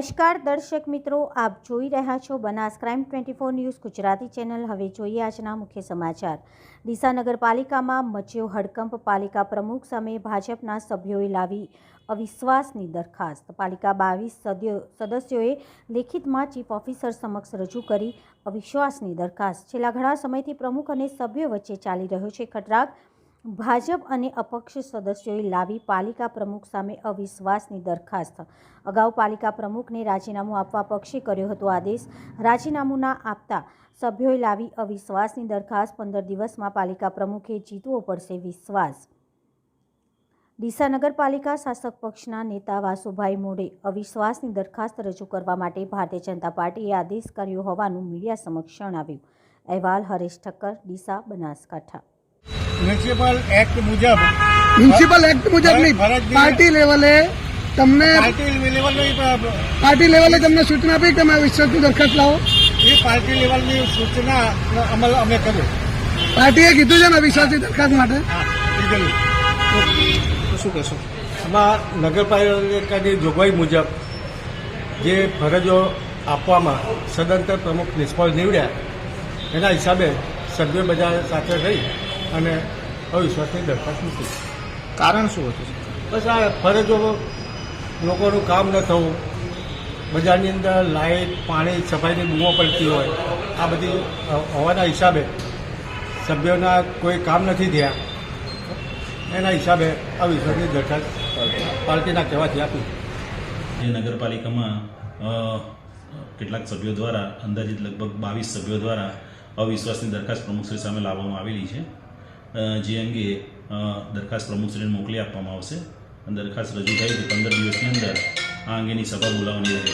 નમસ્કાર દર્શક મિત્રો, આપ જોઈ રહ્યા છો Banas crime twenty four news Gujarati channel. હવે જોઈએ આજના મુખ્ય સમાચાર. ડીસા નગરપાલિકામાં મચ્યો હડકંપ, પાલિકા પ્રમુખ સામે ભાજપના સભ્યોએ લાવી અવિશ્વાસની દરખાસ્ત. પાલિકા બાવીસ સદસ્યોએ લેખિતમાં ચીફ ઓફિસર સમક્ષ રજૂ કરી અવિશ્વાસની દરખાસ્ત. છેલ્લા ઘણા સમયથી પ્રમુખ અને સભ્યો વચ્ચે ચાલી રહ્યો છે ખટરાગ. ભાજપ અને અપક્ષ સદસ્યોએ લાવી પાલિકા પ્રમુખ સામે અવિશ્વાસની દરખાસ્ત. અગાઉ પાલિકા પ્રમુખને રાજીનામું આપવા પક્ષે કર્યો હતો આદેશ. રાજીનામું ના આપતા સભ્યોએ લાવી અવિશ્વાસની દરખાસ્ત. પંદર દિવસમાં પાલિકા પ્રમુખે જીતવો પડશે વિશ્વાસ. ડીસા નગરપાલિકા શાસક પક્ષના નેતા વાસુભાઈ મોડે અવિશ્વાસની દરખાસ્ત રજૂ કરવા માટે ભારતીય જનતા પાર્ટીએ આદેશ કર્યો હોવાનું મીડિયા સમક્ષ જણાવ્યું. અહેવાલ હરેશ ઠક્કર, ડીસા બનાસકાંઠા. મ્યુનિસિપલ એક્ટ મુજબ મ્યુનિસિપલ એક્ટ મુજબ નહીં. પાર્ટી લેવલે તમને પાર્ટી લેવલની પાર્ટી લેવલે તમને સૂચના આપી કે તમે વિશ્વાસની દરખાસ્ત લાવો. એ પાર્ટી લેવલની સૂચના અમલ અમે કર્યો પાર્ટીએ કીધું છે ને વિશ્વાસની દરખાસ્ત માટે. શું કહેશો? આમાં નગરપાલિકાની જોગવાઈ મુજબ જે ફરજો આપવામાં સદંતર પ્રમુખ નિષ્ફળ નીવડ્યા એના હિસાબે સભ્યો બધા સાથે રહી અને અવિશ્વાસની દરખાસ્ત મૂકી કારણ શું હતું? બસ આ ફરજો લોકોનું કામ ન થવું બજારની અંદર લાઇટ પાણી સફાઈની બૂમો પડતી હોય આ બધી હોવાના હિસાબે સભ્યોના કોઈ કામ નથી થયા એના હિસાબે અવિશ્વાસની દરખાસ્ત પાર્ટીના કહેવાથી આપી. જે નગરપાલિકામાં કેટલાક સભ્યો દ્વારા અંદાજિત લગભગ બાવીસ સભ્યો દ્વારા અવિશ્વાસની દરખાસ્ત પ્રમુખશ્રી સામે લાવવામાં આવેલી છે. જે અંગે દરખાસ્ત પ્રમુખશ્રીને મોકલી આપવામાં આવશે. દરખાસ્ત રજૂ થઈ તો પંદર દિવસની અંદર આ અંગેની સભા બોલાવવાની રહે.